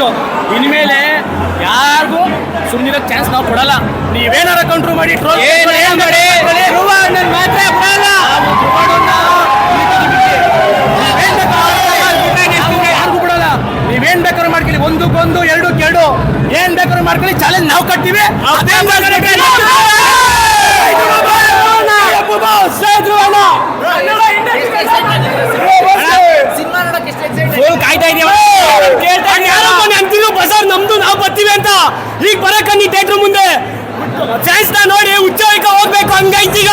ಮುಗೀತು ಇನ್ಮೇಲೆ ಯಾರಿಗೂ ಸುಮ್ಮನಿರೋ ಚಾನ್ಸ್ ನಾವು ಕೊಡಲ್ಲ. ನೀವೇನಾರ ಕಂಟ್ರೋಲ್ ಮಾಡಿ ಟ್ರೋಲ್ ಮಾಡಿ ಧ್ರುವ ಅಣ್ಣನ್ ಮಾತ್ರ ಬಿಡಲ್ಲ ನಾವು ಧ್ರುವಣ್ಣನ್ನ ನೀವೇನ್ ಬೇಕಾದ್ರೂ ಮಾಡ್ಕೊಳ್ಳಿ. ಒಂದಕ್ಕೊಂದು ಎರಡು. ಕೆರಡು ಏನ್ ಬೇಕಾದ್ರೂ ಮಾಡ್ಕೊಳ್ಳಿ. ಚಾಲೆಂಜ್ ನಾವು ಕಟ್ತೀವಿ ಎಷ್ಟು ಫುಲ್ ಕಾಯ್ತಾ ಇದೀವ ನಮ್ದು ನಾವು ಬರ್ತೀವಿ ಅಂತ. ಈಗ ಬರಕ ನೀ ಥಿಯೇಟರ್ ಮುಂದೆ. ಚಾಯ್ಸ್ ನಾ ನೋಡಿ ಉಚ್ಚೈಕ ಹೋಗ್ಬೇಕು ಹಂಗೈತೀಗ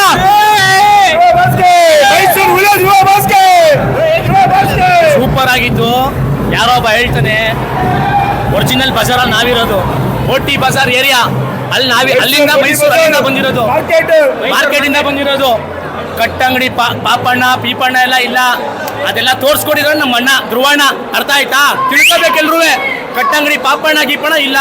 ಸೂಪರ್ ಆಗಿತ್ತು ಯಾರೋ ಒಬ್ಬ ಹೇಳ್ತಾನೆ ಒರಿಜಿನಲ್ ಬಜಾರಲ್ಲಿ ನಾವಿರೋದು. ಒಟ್ಟಿ ಬಜಾರ್ ಏರಿಯಾ ಅಲ್ಲಿ ನಾವಿ ಅಲ್ಲಿಂದ ಮೈಸೂರಿಂದ ಬಂದಿರೋದು. ಮಾರ್ಕೆಟ್ ಇಂದ ಬಂದಿರೋದು. ಕಟ್ಟಂಗಡಿ ಪಾಪಣ್ಣ, ಪೀಪಣ್ಣ ಎಲ್ಲ ಇಲ್ಲ. ಅದೆಲ್ಲ ತೋರ್ಸ್ಕೊಡಿರೋ ನಮ್ಮ ಅಣ್ಣ ಧ್ರುವಣ್ಣ. ಅರ್ಥ ಆಯ್ತಾ? ತಿಳ್ಕೊಬೇಕೆಲ್ರೂ ಕಟ್ಟಂಗಡಿ ಪಾಪಣ್ಣ ಗೀಪಣ ಇಲ್ಲ.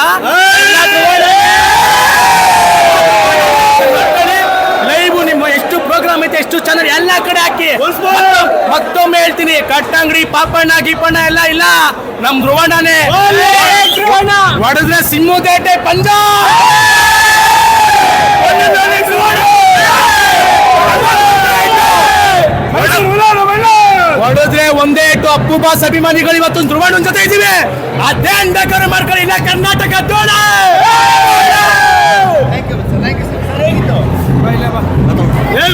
ಲೈವ್ ನಿಮ್ಮ ಎಷ್ಟು ಪ್ರೋಗ್ರಾಮ್ ಐತೆ ಎಷ್ಟು ಚಾನಲ್ ಎಲ್ಲ ಕಡೆ ಹಾಕಿ. ಮತ್ತೊಮ್ಮೆ- ಹೇಳ್ತೀನಿ ಕಟ್ಟಂಗಡಿ ಪಾಪಣ್ಣ ಗೀಪಣ್ಣ ಎಲ್ಲ ಇಲ್ಲ. ನಮ್ ಧ್ರುವಣ್ಣನೇ. ಹೊಡೆದ್ರೆ ಸಿಂಹದೇಟೆ ಪಂಜಾಬ್. ಹೊಡೆದ್ರೆ ಇಟ್ಟು ಅಪ್ಪು ಬಾಸ್ ಅಭಿಮಾನಿಗಳು ಇವತ್ತು ಧ್ರುವಣ ಜೊತೆ ಇದ್ದೀವಿ. ಅದೇ ಅಂಡಕರ ಮಾಡ್ಕೊಳ್ಳಿ ಇಲ್ಲ ಕರ್ನಾಟಕ ದೋಣ!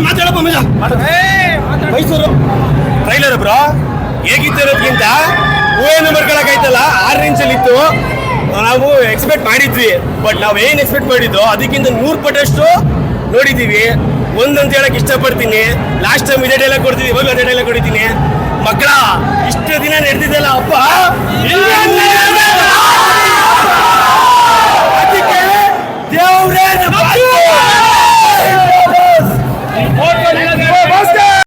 ಮಾತಾಡಪ್ಪ ಮಜ. ಮೈಸೂರು. ಟ್ರೈಲರ್ ಬ್ರೋ ಹೇಗಿತ್ತು ಅನ್ನೋದ್ಕಿಂತ ಊಹೆಯನ್ನು ಬರ್ಕೊಳಕಾಯ್ತಲ್ಲ ಆರು ಇಂಚಲ್ಲಿ ಇತ್ತು. ನಾವು ಎಕ್ಸ್ಪೆಕ್ಟ್ ಮಾಡಿದ್ವಿ ಬಟ್ ನಾವು ಏನು ಎಕ್ಸ್ಪೆಕ್ಟ್ ಮಾಡಿದ್ದು ಅದಕ್ಕಿಂತ ನೂರು ಪಟ್ಟಷ್ಟು ನೋಡಿದ್ದೀವಿ. ಒಂದಂತ ಹೇಳಕ್ ಇಷ್ಟಪಡ್ತೀನಿ. ಲಾಸ್ಟ್ ಟೈಮ್ ಇದೇ ಡೈಲಾಗ್ ಕೊಡ್ತೀನಿ ಇವಾಗ ಅದೇ ಡೈಲಾಗ್ ಕೊಡ್ತೀನಿ ಮಕ್ಕಳ ಇಷ್ಟು ದಿನ ನಡೆದಿದ್ದಲ್ಲ ಅಪ್ಪ?